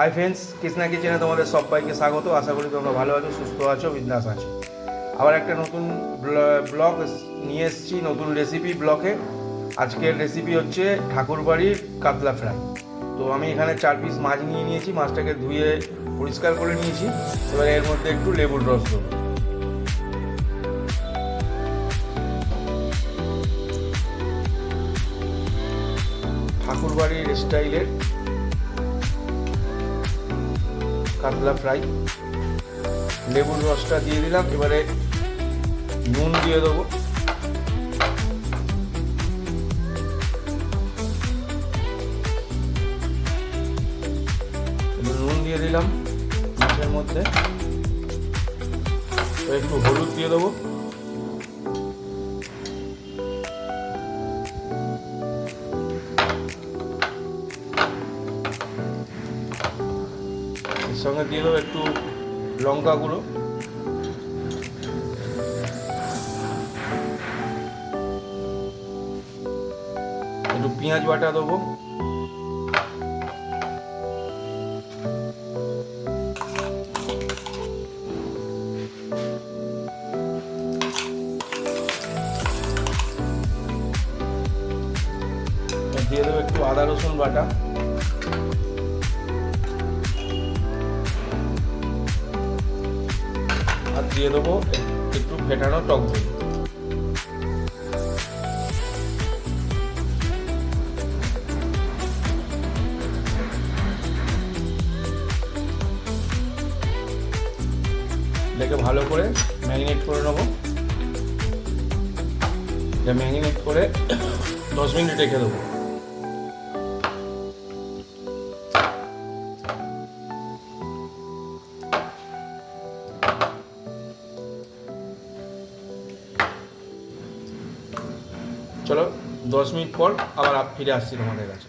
Hi friends Krishna কিচেনে তোমাদের সবাইকে স্বাগত। আশা করি তোমরা ভালো আছো, সুস্থ আছো, বিন্দাস আছো। আবার একটা নতুন ব্লগ নিয়ে এসেছি, নতুন রেসিপি ব্লকে আজকের রেসিপি হচ্ছে ঠাকুরবাড়ির কাতলা ফ্রাই। তো আমি এখানে চার পিস মাছ নিয়ে নিয়েছি, মাছটাকে ধুয়ে পরিষ্কার করে নিয়েছি। এবার এর মধ্যে একটু লেবুর রস দেবো। ঠাকুরবাড়ির স্টাইলের কাতলা ফ্রাই। লেবুর রসটা দিয়ে দিলাম, এবারে নুন দিয়ে দেবো। নুন দিয়ে দিলাম, মাছের মধ্যে। একটু হলুদ দিয়ে দেবো। সঙ্গে দিয়ে দেবো একটু লঙ্কা গুঁড়ো। একটু পেঁয়াজ বাটা দেবো। দিয়ে দেবো একটু আদা রসুন বাটা। দিয়ে দেবো, একটু ফেটানো টক দই। এটাকে ভালো করে ম্যারিনেট করে নেব। ম্যারিনেট করে দশ মিনিট রেখে দেবো। চলো, দশ মিনিট পর আবার ফিরে আসছি তোমাদের কাছে।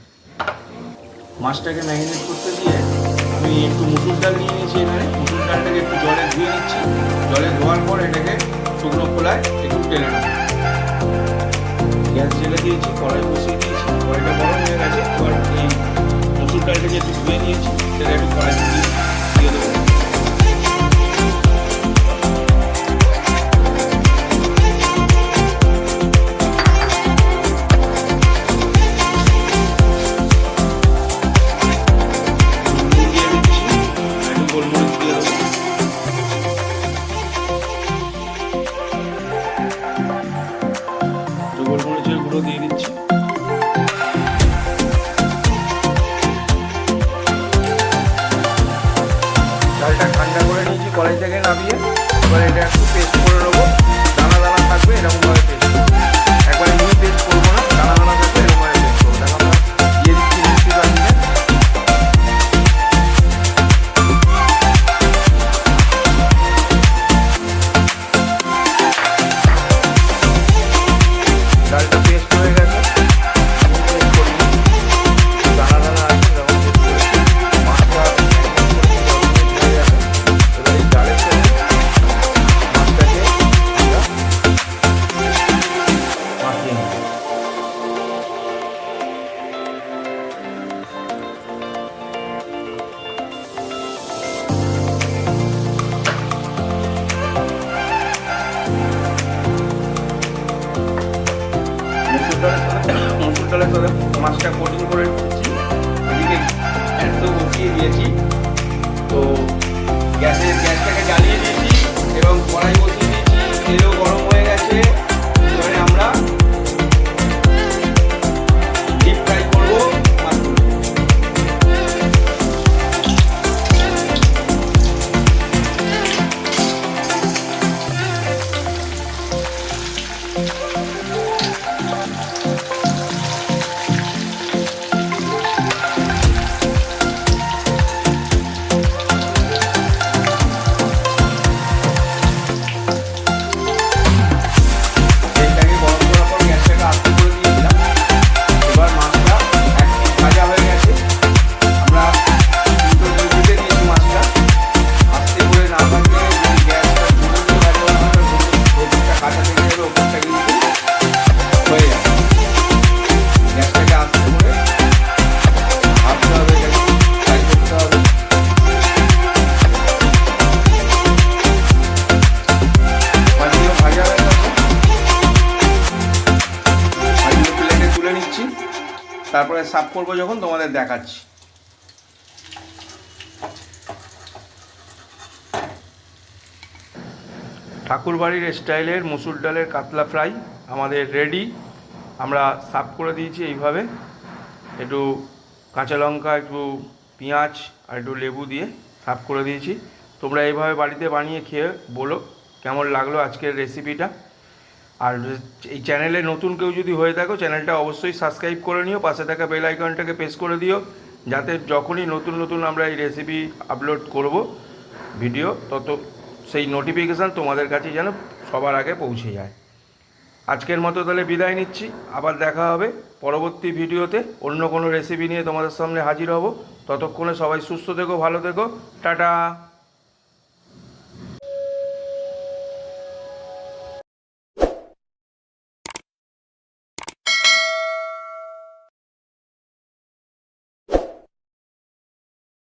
মাছটাকে ম্যারিনেট করতে দিয়ে আমি একটু মুসুর ডাল নিয়ে নিয়েছি এখানে। মুসুর ডালটাকে একটু জলে ধুয়ে নিচ্ছি। জলে ধোয়ার পর এটাকে শুকনো খোলায় একটু টেনে নেব। গ্যাস জেলে দিয়েছি, কড়াই বসিয়ে দিয়েছি। কড়াইটা গরম হয়ে গেছে। এবার এই মুসুর ডালটাকে একটু ধুয়ে নিয়েছি। সেটা একটু কড়াই দিয়ে মুসুর ডালের সাথে মাছটা কোটিং করে দিচ্ছি এদিকে একটু উঠিয়ে দিয়েছি, তো গ্যাসের গ্যাসটাকে জ্বালিয়ে দিয়েছি, এবং কড়াই বসিয়ে দিয়েছি তেলও সার্ভ করব যখন তোমাদের দেখাচ্ছি। ঠাকুরবাড়ির স্টাইলের মুসুর ডালের কাতলা ফ্রাই আমাদের রেডি আমরা সার্ভ করে দিয়েছি এইভাবে। একটু কাঁচা লঙ্কা, একটু পেঁয়াজ আর একটু লেবু দিয়ে সার্ভ করে দিয়েছি। তোমরা এইভাবে বাড়িতে বানিয়ে খেয়ে বলো, কেমন লাগল আজকের রেসিপিটা আর এই চ্যানেলে নতুন কেউ যদি হয়ে থাকো, চ্যানেলটা অবশ্যই সাবস্ক্রাইব করে নিও, পাশে থাকা বেল আইকনটাকে প্রেস করে দিও, যাতে যখনই নতুন নতুন আমরা এই রেসিপি আপলোড করব ভিডিও তত সেই নোটিফিকেশান তোমাদের কাছে যেন সবার আগে পৌঁছে যায়। আজকের মতো তাহলে বিদায় নিচ্ছি, আবার দেখা হবে পরবর্তী ভিডিওতে অন্য কোনো রেসিপি নিয়ে তোমাদের সামনে হাজির হব। ততক্ষণে সবাই সুস্থ থেকো, ভালো থেকো, টাটা!